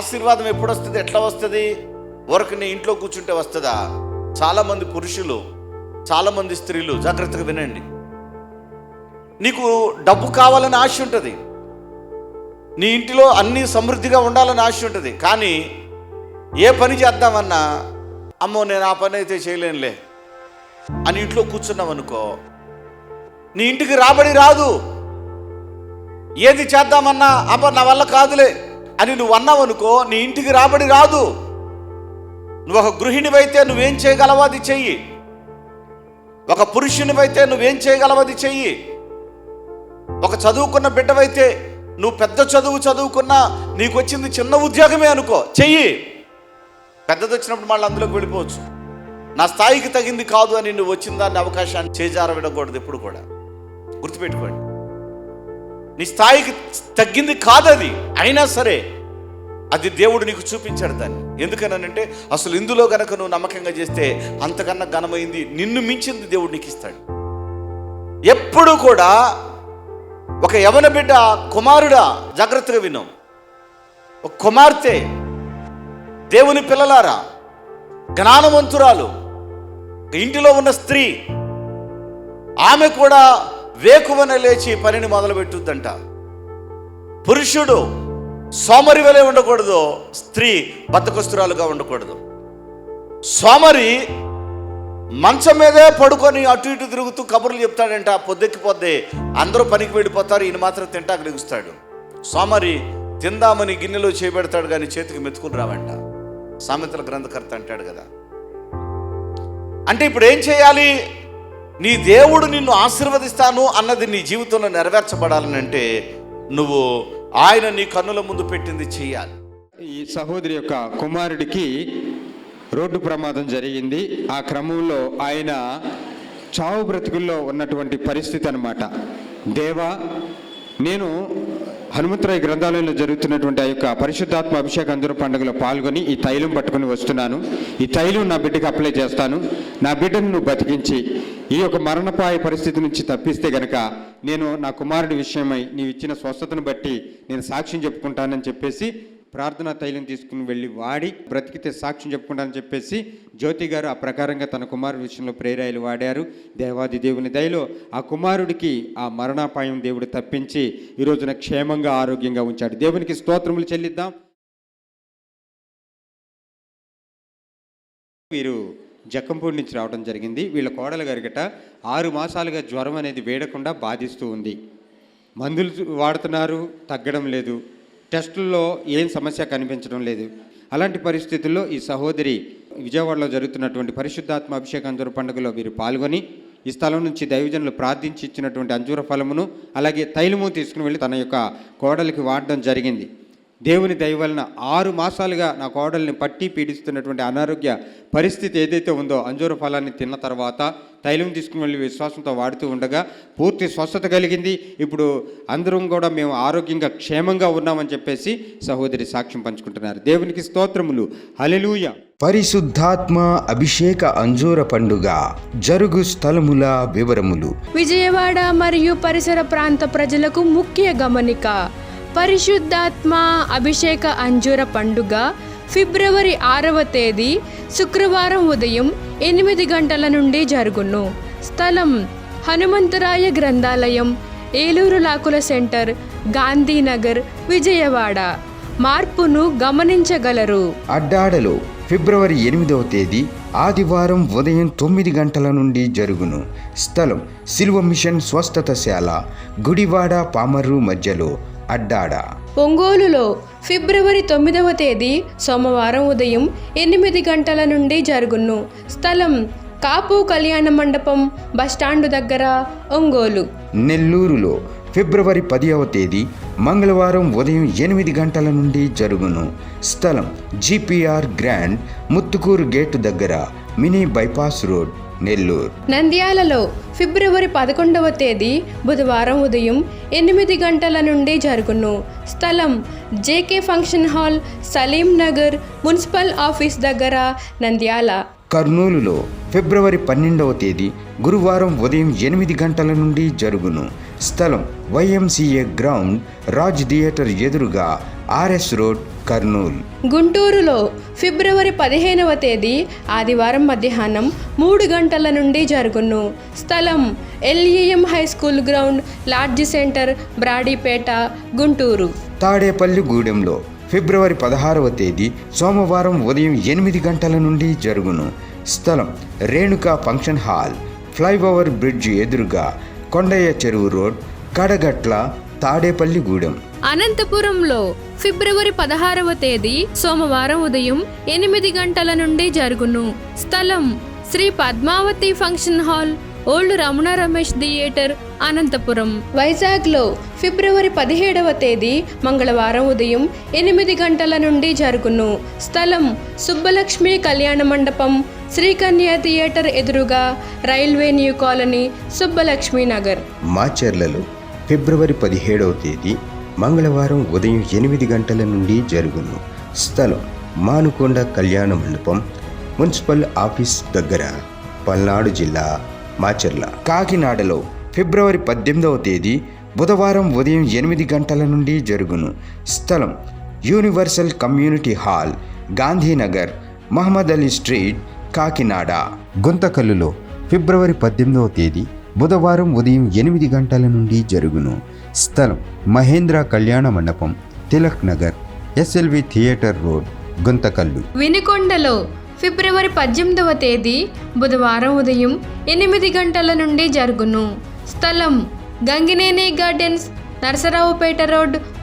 ఆశీర్వాదం ఎప్పుడు వస్తుంది? ఎట్లా వస్తుంది? వర్క్ నీ ఇంట్లో కూర్చుంటే వస్తుందా? చాలామంది పురుషులు చాలామంది స్త్రీలు జాగ్రత్తగా వినండి. నీకు డబ్బు కావాలని ఆశ ఉంటుంది. నీ ఇంటిలో అన్నీ సమృద్ధిగా ఉండాలని ఆశ ఉంటుంది. కానీ ఏ పని చేద్దామన్నా అమ్మో నేను ఆ పని అయితే చేయలేనులే అని ఇంట్లో కూర్చున్నావు అనుకో నీ ఇంటికి రాబడి రాదు. ఏది చేద్దామన్నా అబ్బా నా వల్ల కాదులే. అని నువ్వు అన్నావు అనుకో నీ ఇంటికి రాబడి రాదు. నువ్వు ఒక గృహిణివైతే నువ్వేం చేయగలవో అది చెయ్యి. ఒక పురుషునివైతే నువ్వేం చేయగలవో అది చెయ్యి. ఒక చదువుకున్న బిడ్డవైతే నువ్వు పెద్ద చదువు చదువుకున్నా నీకు వచ్చింది చిన్న ఉద్యోగమే అనుకో చెయ్యి. పెద్దది వచ్చినప్పుడు మళ్ళీ అందులోకి వెళ్ళిపోవచ్చు. నా స్థాయికి తగింది కాదు అని నువ్వు వచ్చిన దాన్ని అవకాశాన్ని చేజార విడకూడదు ఎప్పుడు కూడా. గుర్తుపెట్టుకోండి. నీ స్థాయికి తగ్గింది కాదది. అయినా సరే అది దేవుడు నీకు చూపించాడు దాన్ని. ఎందుకనంటే అసలు ఇందులో గనక నువ్వు నమ్మకంగా చేస్తే అంతకన్నా ఘనమైంది నిన్ను మించింది దేవుడు నీకు ఇస్తాడు. ఎప్పుడు కూడా ఒక యవన బిడ్డ కుమారుడా జాగ్రత్తగా విన్నాం ఒక కుమార్తె దేవుని పిల్లలారా జ్ఞానవంతురాలు ఇంటిలో ఉన్న స్త్రీ ఆమె కూడా వేకువన లేచి పనిని మొదలుపెట్టుద్దంట. పురుషుడు సోమరి వలె ఉండకూడదు స్త్రీ బద్దకస్తురాలుగా ఉండకూడదు. సోమరి మంచం మీదే పడుకొని అటు ఇటు తిరుగుతూ కబుర్లు చెప్తాడంట పొద్దెక్కి పొద్దే అందరూ పనికి వెళ్ళిపోతారు ఈయన మాత్రం తింటా గ్రహిస్తాడు సోమరి తిందామని గిన్నెలో చేపెడతాడు కానీ చేతికి మెతుకుని రావంట. సామెతల గ్రంథకర్త అంటాడు కదా. అంటే ఇప్పుడు ఏం చేయాలి? నీ దేవుడు నిన్ను ఆశీర్వదిస్తాను అన్నది నీ జీవితంలో నెరవేర్చబడాలని అంటే నువ్వు ఆయన నీ కన్నుల ముందు పెట్టింది చేయాలి ఈ సహోదరి యొక్క కుమారుడికి రోడ్డు ప్రమాదం జరిగింది. ఆ క్రమంలో ఆయన చావు బ్రతుకుల్లో ఉన్నటువంటి పరిస్థితి అన్నమాట. దేవా నేను హనుమంతరాయ గ్రంథాలయంలో జరుగుతున్నటువంటి ఆ యొక్క పరిశుద్ధాత్మ అభిషేక అందరూ పండుగలో పాల్గొని ఈ తైలం పట్టుకొని వస్తున్నాను. ఈ తైలం నా బిడ్డకి అప్లై చేస్తాను. నా బిడ్డను నువ్వు బతికించి ఈ యొక్క మరణపాయ పరిస్థితి నుంచి తప్పిస్తే గనక నేను నా కుమారుడి విషయమై నీవు ఇచ్చిన స్వస్థతను బట్టి నేను సాక్ష్యం చెప్పుకుంటానని చెప్పేసి ప్రార్థనా తైలం తీసుకుని వెళ్ళి వాడి బ్రతికితే సాక్ష్యం చెప్పుకుంటానని చెప్పేసి జ్యోతి గారు ఆ ప్రకారంగా తన కుమారుడి విషయంలో ప్రేరాయలు వాడారు. దేవాది దేవుని దయలో ఆ కుమారుడికి ఆ మరణాపాయం దేవుడు తప్పించి ఈ రోజున క్షేమంగా ఆరోగ్యంగా ఉంచాడు. దేవునికి స్తోత్రములు చెల్లిద్దాం. వీరు జక్కంపూడి నుంచి రావడం జరిగింది. వీళ్ళ కోడలు గరిగట ఆరు మాసాలుగా జ్వరం అనేది వేడకుండా బాధిస్తూ ఉంది. మందులు వాడుతున్నారు తగ్గడం లేదు. టెస్టుల్లో ఏం సమస్య కనిపించడం లేదు. అలాంటి పరిస్థితుల్లో ఈ సహోదరి విజయవాడలో జరుగుతున్నటువంటి పరిశుద్ధాత్మ అభిషేక అంజూర పండుగలో వీరు పాల్గొని ఈ స్థలం నుంచి దైవజనులు ప్రార్థించి ఇచ్చినటువంటి అంజూర ఫలమును అలాగే తైలము తీసుకుని వెళ్ళి తన యొక్క కోడలికి వాడడం జరిగింది. దేవుని దయ వలన ఆరు మాసాలుగా నా కోడల్ని పట్టి పీడిస్తున్నటువంటి అనారోగ్య పరిస్థితి ఏదైతే ఉందో అంజూర ఫలాన్ని తిన్న తర్వాత తైలం తీసుకుని వెళ్ళి విశ్వాసంతో వాడుతూ ఉండగా పూర్తి స్వస్థత కలిగింది. ఇప్పుడు అందరం కూడా మేము ఆరోగ్యంగా క్షేమంగా ఉన్నామని చెప్పేసి సహోదరి సాక్ష్యం పంచుకుంటున్నారు. దేవునికి స్తోత్రములు. హలెలూయ పరిశుద్ధాత్మ అభిషేక అంజూర పండుగ జరుగు స్థలముల వివరములు. విజయవాడ మరియు పరిసర ప్రాంత ప్రజలకు ముఖ్య గమనిక. పరిశుద్ధాత్మ అభిషేక అంజూర పండుగ ఫిబ్రవరి ఆరవ తేదీ శుక్రవారం ఉదయం ఎనిమిది గంటల నుండి జరుగును. స్థలం హనుమంతరాయ గ్రంథాలయం ఏలూరు లాకుల సెంటర్ గాంధీనగర్ విజయవాడ. మార్పును గమనించగలరు. అడ్డాడలో ఫిబ్రవరి ఎనిమిదవ తేదీ ఆదివారం ఉదయం తొమ్మిది గంటల నుండి జరుగును. స్థలం సిల్వ మిషన్ స్వస్థతశాల గుడివాడ పామర్రు మధ్యలో అడ్డాడ? ఒంగోలులో ఫిబ్రవరి తొమ్మిదవ తేదీ సోమవారం ఉదయం ఎనిమిది గంటల నుండి జరుగును. స్థలం కాపు కళ్యాణ మండపం బస్టాండు దగ్గర ఒంగోలు. నెల్లూరులో ఫిబ్రవరి పదివ తేదీ మంగళవారం ఉదయం ఎనిమిది గంటల నుండి జరుగును. స్థలం జిపిఆర్ గ్రాండ్ ముత్తుకూరు గేటు దగ్గర మినీ బైపాస్ రోడ్. నెల్లూరు. నంద్యాలలో ఫిబ్రవరి పదకొండవ తేదీ బుధవారం ఉదయం ఎనిమిది గంటల నుండి జరుగును. స్థలం JK function hall Saleem Nagar municipal office దగ్గర నంద్యాల. కర్నూలులో ఫిబ్రవరి పన్నెండవ తేదీ గురువారం ఉదయం ఎనిమిది గంటల నుండి జరుగును. స్థలం వైఎంసీఏ గ్రౌండ్ రాజ్ థియేటర్ ఎదురుగా ఆర్ఎస్ రోడ్ కర్నూల్. గుంటూరులో ఫిబ్రవరి పదిహేనవ తేదీ ఆదివారం మధ్యాహ్నం మూడు గంటల నుండి జరుగును. స్థలం LEM high school ground lodge centre Brodipet Guntur. Tadepalli గూడెంలో ఫిబ్రవరి పదహారవ తేదీ సోమవారం ఉదయం ఎనిమిది గంటల నుండి జరుగును. స్థలం Renuka function hall flyover bridge ఎదురుగా కొండయ్య చెరువు రోడ్ కడగట్ల తాడేపల్లి గూడెం. అనంతపురంలో ఫిబ్రవరి పదహారవ తేదీ సోమవారం ఉదయం ఎనిమిది గంటల నుండి జరుగును. స్థలం Shri Padmavathi function hall old Ramana Ramesh theatre Anantapuram. వైజాగ్లో ఫిబ్రవరి పదిహేడవ తేదీ మంగళవారం ఉదయం ఎనిమిది గంటల నుండి జరుగును. స్థలం సుబ్బలక్ష్మి కళ్యాణ మండపం శ్రీకన్య థియేటర్ ఎదురుగా railway new colony Subbalakshmi Nagar మాచర్లలో ఫిబ్రవరి పదిహేడవ తేదీ మంగళవారం ఉదయం ఎనిమిది గంటల నుండి జరుగును. స్థలం మానుకొండ కళ్యాణ మండపం మున్సిపల్ ఆఫీస్ దగ్గర పల్నాడు జిల్లా మాచర్ల. కాకినాడలో ఫిబ్రవరి పద్దెనిమిదవ తేదీ బుధవారం ఉదయం ఎనిమిది గంటల నుండి జరుగును. స్థలం universal community hall Gandhinagar Mohammed Ali street Kakinada. గుంతకల్లులో ఫిబ్రవరి పద్దెనిమిదవ తేదీ బుధవారం ఉదయం ఎనిమిది గంటల నుండి జరుగును. స్థలం Mahendra Kalyana Mandapam Tilak Nagar SLV theatre road Guntakal. వినుకొండలో ఫిబ్రవరి పద్దెనిమిదవ తేదీ బుధవారం ఉదయం ఎనిమిది గంటల నుండి జరుగును. స్థలం గంగినేని గార్డెన్స్ నరసరావుపేట రోడ్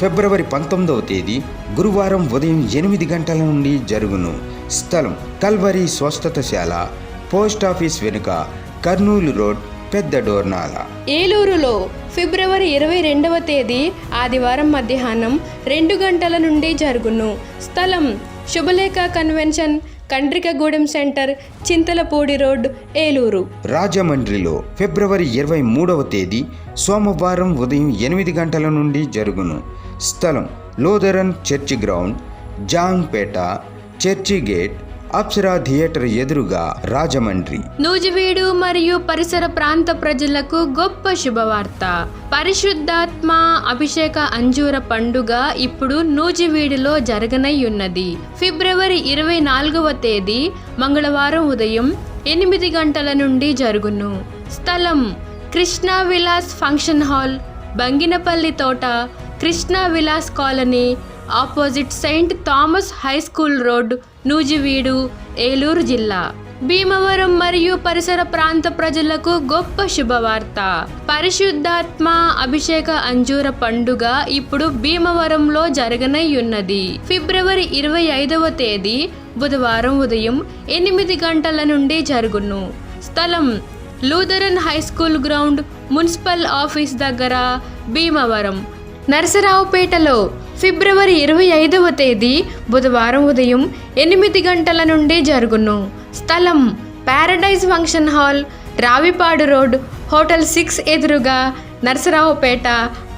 ఫిబ్రవరి పంతొమ్మిదవ తేదీ గురువారం ఉదయం ఎనిమిది గంటల నుండి జరుగును. స్థలం కల్వరి స్వస్థతశాల పోస్ట్ ఆఫీస్ వెనుక కర్నూలు రోడ్ పెద్ద డోర్నాల. ఏలూరులో ఫిబ్రవరి ఇరవై రెండవ తేదీ ఆదివారం మధ్యాహ్నం రెండు గంటల నుండి జరుగును. స్థలం Subhalekha convention Kandrikagudem centre Chintalapudi road Eluru. రాజమండ్రిలో ఫిబ్రవరి ఇరవై మూడవ తేదీ సోమవారం ఉదయం ఎనిమిది గంటల నుండి జరుగును. స్థలం Lutheran church ground Jangpet church gate Apsara theatre ఎదురుగా రాజమండ్రి. నూజివీడు మరియు పరిసర ప్రాంత ప్రజలకు గొప్ప శుభవార్త. పరిశుద్ధాత్మ అభిషేక అంజూర పండుగ ఇప్పుడు నూజివీడులో జరగనయ్యున్నది. ఫిబ్రవరి ఇరవై నాలుగవ తేదీ మంగళవారం ఉదయం ఎనిమిది గంటల నుండి జరుగును. స్థలం కృష్ణా విలాస్ ఫంక్షన్ హాల్ బంగినపల్లి తోట Krishna Vilas colony opposite saint Thomas high school road Nuzvid Eluru జిల్లా. భీమవరం మరియు పరిసర ప్రాంత ప్రజలకు గొప్ప శుభవార్త. పరిశుద్ధాత్మ అభిషేక అంజూర పండుగ ఇప్పుడు భీమవరంలో జరగనయ్యున్నది. ఫిబ్రవరి ఇరవై ఐదవ తేదీ బుధవారం ఉదయం ఎనిమిది గంటల నుండి జరుగును. స్థలం Lutheran high school ground municipal office దగ్గర భీమవరం. నరసరావుపేటలో ఫిబ్రవరి ఇరవై ఐదవ తేదీ బుధవారం ఉదయం ఎనిమిది గంటల నుండి జరుగును. స్థలం paradise function hall Ravipadu road hotel six ఎదురుగా నరసరావుపేట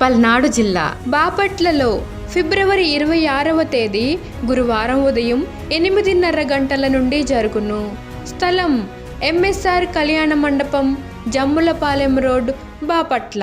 పల్నాడు జిల్లా. బాపట్లలో ఫిబ్రవరి ఇరవై ఆరవ తేదీ గురువారం ఉదయం ఎనిమిదిన్నర గంటల నుండి జరుగును. స్థలం ఎంఎస్ఆర్ కళ్యాణ మండపం జమ్ములపాలెం రోడ్ బాపట్ల.